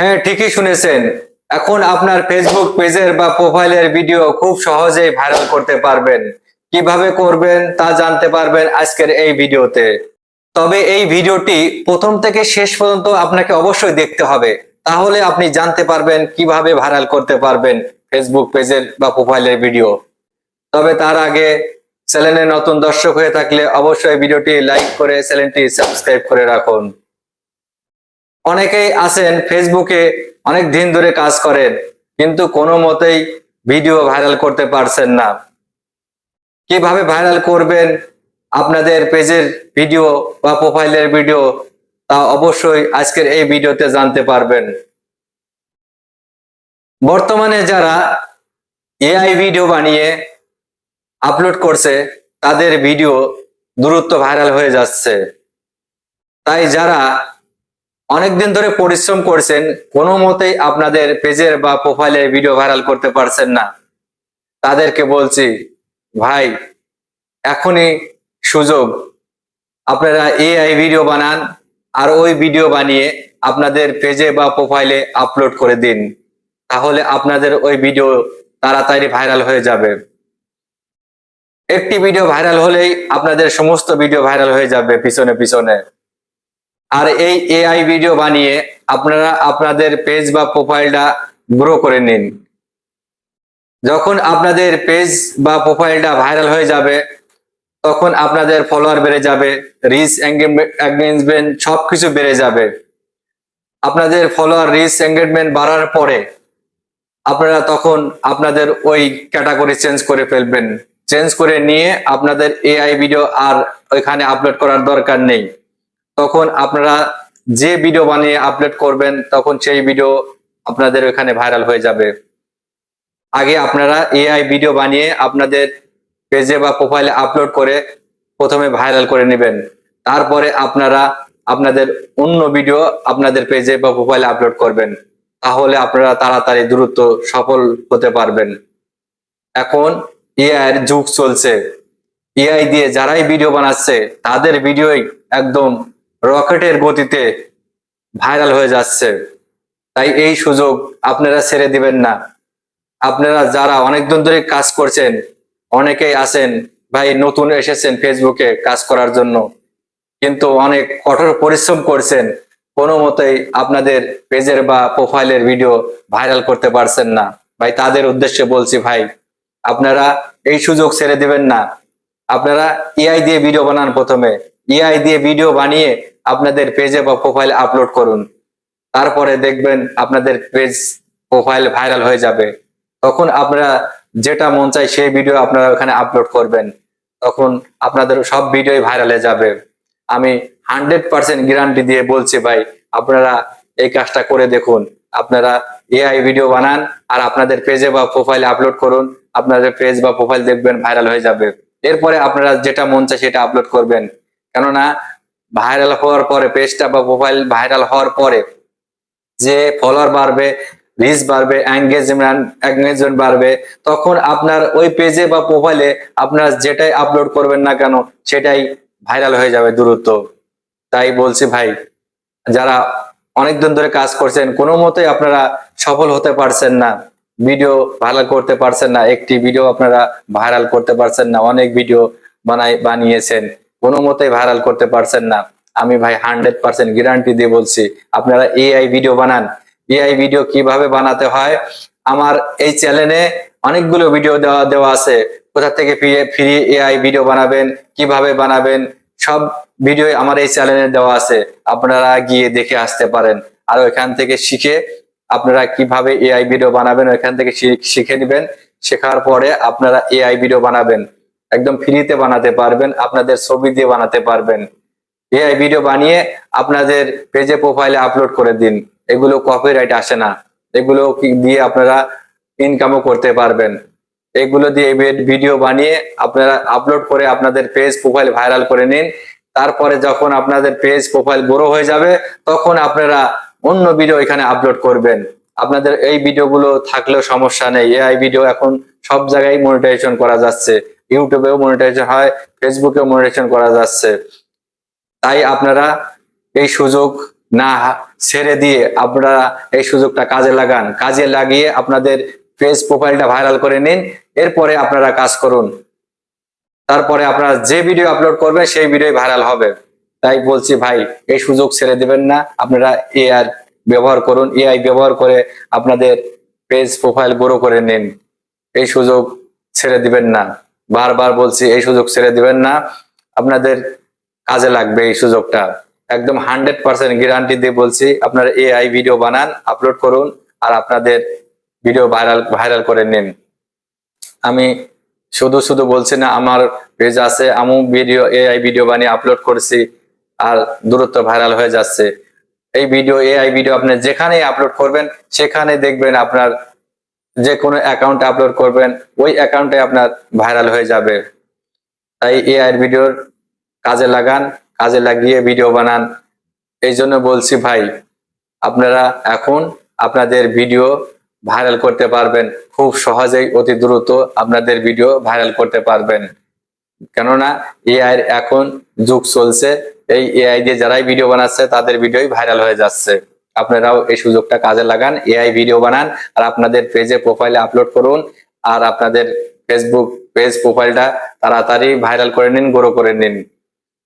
হ্যাঁ ঠিকই শুনেছেন। এখন আপনার ফেসবুক পেজের বা প্রোফাইলের ভিডিও খুব সহজেই ভাইরাল করতে পারবেন। কীভাবে করবেন তা জানতে পারবেন আজকের এই ভিডিওতে তবে এই ভিডিওটি প্রথম থেকে শেষ পর্যন্ত আপনাকে অবশ্যই দেখতে হবে। তাহলে আপনি জানতে পারবেন কীভাবে ভাইরাল করতে পারবেন ফেসবুক পেজের বা প্রোফাইলের ভিডিও তবে তার আগে চ্যানেলে নতুন দর্শক হয়ে থাকলে অবশ্যই ভিডিওটি লাইক করে চ্যানেলটি সাবস্ক্রাইব করে রাখুন। অনেকেই আছেন ফেসবুকে অনেক দিন ধরে কাজ করেন, কিন্তু কোনো মতেই ভিডিও ভাইরাল করতে পারছেন না। কীভাবে ভাইরাল করবেন, আপনাদের পেজের ভিডিও বা প্রোফাইলের ভিডিও, তা অবশ্যই আজকের এই ভিডিওতে জানতে পারবেন। বর্তমানে যারা এআই ভিডিও বানিয়ে আপলোড করছে, তাদের ভিডিও দ্রুত ভাইরাল হয়ে যাচ্ছে। তাই যারা অনেকদিন ধরে পরিশ্রম করছেন, কোনো মতেই আপনাদের পেজের বা প্রোফাইলে ভিডিও ভাইরাল করতে পারছেন না। তাদেরকে বলছি, ভাই, এখনই সুযোগ। আপনারা এআই ভিডিও বানান আর ওই ভিডিও বানিয়ে আপনাদের পেজে বা প্রোফাইলে আপলোড করে দিন। তাহলে আপনাদের ওই ভিডিও তাড়াতাড়ি ভাইরাল হয়ে যাবে। একটি ভিডিও ভাইরাল হলেই আপনাদের সমস্ত ভিডিও ভাইরাল হয়ে যাবে পিছনে পিছনে। আর এই এআই ভিডিও বানিয়ে আপনারা আপনাদের পেজ বা প্রোফাইলটা গ্রো করে নিন। যখন আপনাদের পেজ বা প্রোফাইলটা ভাইরাল হয়ে যাবে, তখন আপনাদের ফলোয়ার বেড়ে যাবে রিচ এঙ্গেজমেন্ট সব কিছু বেড়ে যাবে। আপনাদের ফলোয়ার রিচ এঙ্গেজমেন্ট বাড়ার পরে আপনারা তখন আপনাদের ওই ক্যাটাগরি চেঞ্জ করে ফেলবেন। চেঞ্জ করে নিয়ে আপনাদের এআই ভিডিও আর ওইখানে আপলোড করার দরকার নেই। তখন আপনারা যে ভিডিও বানিয়ে আপলোড করবেন, তখন সেই ভিডিও আপনাদের ওখানে ভাইরাল হয়ে যাবে। আগে আপনারা এআই ভিডিও বানিয়ে আপনাদের পেজে বা প্রোফাইলে আপলোড করে প্রথমে ভাইরাল করে নেবেন। তারপরে আপনারা আপনাদের অন্য ভিডিও আপনাদের পেজে বা প্রোফাইলে আপলোড করবেন। তাহলে আপনারা তাড়াতাড়ি দ্রুত সফল হতে পারবেন। এখন এআই এর যুগ চলছে। এআই দিয়ে যারাই ভিডিও বানাচ্ছে, তাদের ভিডিওই একদম রকেটের গতিতে ভাইরাল হয়ে যাচ্ছে। তাই এই সুযোগ আপনারা ছেড়ে দিবেন না। আপনারা যারা অনেক দিন ধরে কাজ করছেন, অনেকেই আছেন, ভাই নতুন এসেছেন ফেসবুকে কাজ করার জন্য, কিন্তু অনেক কঠোর পরিশ্রম করছেন, কোনো মতেই আপনাদের পেজের বা প্রোফাইলের ভিডিও ভাইরাল করতে পারছেন না। ভাই, তাদের উদ্দেশ্যে বলছি ভাই, আপনারা এই সুযোগ ছেড়ে দিবেন না। আপনারা এআই দিয়ে ভিডিও বানান প্রথমে। এআই দিয়ে ভিডিও বানিয়ে আপনাদের পেজে বা প্রোফাইল আপলোড করুন। তারপরে দেখবেন আপনাদের পেজ প্রোফাইল ভাইরাল হয়ে যাবে। তখন আপনারা যেটা মন চাই সেই ভিডিও আপনারা ওখানে আপলোড করবেন। তখন আপনাদের সব ভিডিওই ভাইরালে যাবে। আমি হান্ড্রেড পার্সেন্ট গ্যারান্টি দিয়ে বলছি ভাই, আপনারা এই কাজটা করে দেখুন। আপনারা এআই ভিডিও বানান আর আপনাদের পেজে বা প্রোফাইলে আপলোড করুন। আপনাদের পেজ বা প্রোফাইল দেখবেন ভাইরাল হয়ে যাবে। এরপরে আপনারা যেটা মন চায় সেটা আপলোড করবেন। কেননা ভাইরাল হওয়ার পরে পেজটা বা প্রোফাইল ভাইরাল হওয়ার পরে যে ফলোয়ার বাড়বে রিচ বাড়বে এঙ্গেজমেন্ট এঙ্গেজমেন্ট বাড়বে, তখন আপনার ওই পেজে বা প্রোফাইলে আপনার যেটাই আপলোড করবেন না কেন, সেটাই ভাইরাল হয়ে যাবে দ্রুত। তাই বলছি ভাই, যারা অনেক দিন ধরে কাজ করছেন, কোনো মতেই আপনারা সফল হতে পারছেন না ভিডিও ভাইরাল করতে পারছেন না, একটি ভিডিও আপনারা ভাইরাল করতে পারছেন না, অনেক ভিডিও বানাই, বানিয়েছেন। কোনো মতেই ভাইরাল করতে পারছেন না। আমি ভাই হান্ড্রেড পার্সেন্ট গ্যারান্টি দিয়ে বলছি, আপনারা এআই ভিডিও বানান। এআই ভিডিও কীভাবে বানাতে হয়? আমার এই চ্যানেলে অনেকগুলো ভিডিও দেওয়া দেওয়া আছে। কোথা থেকে ফ্রি এআই ভিডিও বানাবেন, কীভাবে বানাবেন, সব ভিডিও আমার এই চ্যানেলে দেওয়া আছে। আপনারা গিয়ে দেখে আসতে পারেন। আর ওইখান থেকে শিখে আপনারা কীভাবে এআই ভিডিও বানাবেন, ওইখান থেকে শিখে নেবেন। শেখার পরে আপনারা এআই ভিডিও বানাবেন। একদম ফ্রিতে বানাতে পারবেন, আপনাদের ছবি দিয়ে বানাতে পারবেন। এআই ভিডিও বানিয়ে আপনাদের পেজে প্রোফাইলে আপলোড করে দিন। এগুলো কপিরাইট আসে না। এগুলো দিয়ে আপনারা ইনকামও করতে পারবেন। এগুলো দিয়ে ভিডিও বানিয়ে আপনারা আপলোড করে আপনাদের পেজ প্রোফাইল ভাইরাল করে নিন। তারপরে যখন আপনাদের পেজ প্রোফাইল বড় হয়ে যাবে, তখন আপনারা অন্য ভিডিও এখানে আপলোড করবেন। আপনাদের এই ভিডিওগুলো থাকলেও সমস্যা নেই। এআই ভিডিও এখন সব জায়গায় মনিটাইজেশন করা যাচ্ছে। ইউটিউবেও মনিটাইজেশন হয় ফেসবুকেও মনিটাইজেশন করা যাচ্ছে। তাই আপনারা এই সুযোগ না ছেড়ে দিয়ে আপনারা এই সুযোগটা কাজে লাগান। কাজে লাগিয়ে আপনাদের পেজ প্রোফাইলটা ভাইরাল করে নিন, এরপরে আপনারা কাজ করুন। তারপরে আপনারা যে ভিডিও আপলোড করবেন, সেই ভিডিও ভাইরাল হবে। তাই বলছি ভাই, এই সুযোগ ছেড়ে দিবেন না। আপনারা এআই ব্যবহার করুন। এআই ব্যবহার করে আপনাদের পেজ প্রোফাইল গ্রো করে নিন। এই সুযোগ ছেড়ে দিবেন না। বারবার বলছি, এই সুযোগ ছেড়ে দিবেন না। আপনাদের কাজে লাগবে এই সুযোগটা। একদম হান্ড্রেড পার্সেন্ট গ্যারান্টি দিয়ে বলছি, আপনারা এআই ভিডিও বানান আপলোড করুন, আর আপনাদের ভিডিও ভাইরাল ভাইরাল করে নিন। আমি শুধু শুধু বলছি না, আমার পেজ আছে আমি ভিডিও এআই ভিডিও বানিয়ে আপলোড করছি, আর দূরত্ব ভাইরাল হয়ে যাচ্ছে। এই ভিডিও এআই ভিডিও আপনি যেখানেই আপলোড করবেন সেখানে দেখবেন আপনার যে কোনো অ্যাকাউন্টে আপলোড করবেন, ওই অ্যাকাউন্টে আপনার ভাইরাল হয়ে যাবে। তাই এআই ভিডিওর কাজে লাগান, কাজে লাগিয়ে ভিডিও বানান। এই জন্য বলছি ভাই, আপনারা এখন আপনাদের ভিডিও ভাইরাল করতে পারবেন। খুব সহজেই, অতি দ্রুত আপনাদের ভিডিও ভাইরাল করতে পারবেন। কেননা এআই এখন যুগ চলছে। এই এআই দিয়ে যারাই ভিডিও বানাচ্ছে, তাদের ভিডিওই ভাইরাল হয়ে যাচ্ছে। আপনারাও এই সুযোগটা কাজে লাগান এআই ভিডিও বানান, আর আপনাদের পেজে প্রোফাইলে আপলোড করুন, আর আপনাদের ফেসবুক পেজ প্রোফাইলটা তাড়াতাড়ি ভাইরাল করে নিন গ্রো করে নিন।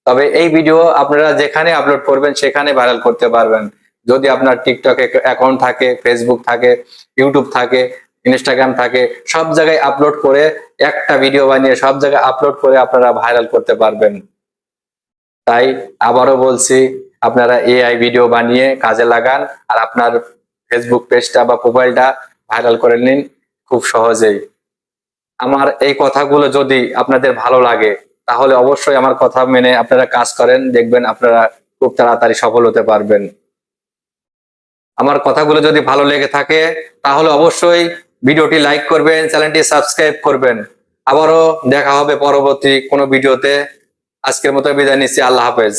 তবে এই ভিডিও আপনারা যেখানে আপলোড করবেন, সেখানে ভাইরাল করতে পারবেন। যদি আপনার টিকটক অ্যাকাউন্ট থাকে ফেসবুক থাকে ইউটিউব থাকে ইনস্টাগ্রাম থাকে, সব জায়গায় আপলোড করে একটা ভিডিও বানিয়ে সব জায়গায় আপলোড করে আপনারা ভাইরাল করতে পারবেন। তাই আবারও বলছি আপনারা এআই ভিডিও বানিয়ে কাজে লাগান আর আপনার ফেসবুক পেজটা বা প্রোফাইলটা ভাইরাল করে নিন, খুব সহজেই। আমার এই কথাগুলো যদি আপনাদের ভালো লাগে, তাহলে অবশ্যই আমার কথা মেনে আপনারা কাজ করেন, দেখবেন আপনারা খুব তাড়াতাড়ি সফল হতে পারবেন। আমার কথাগুলো যদি ভালো লেগে থাকে, তাহলে অবশ্যই ভিডিওটি লাইক করবেন, চ্যানেলটি সাবস্ক্রাইব করবেন। আবারও দেখা হবে পরবর্তী কোনো ভিডিওতে। আজকের মতো বিদায় নিচ্ছি, আল্লাহ হাফেজ।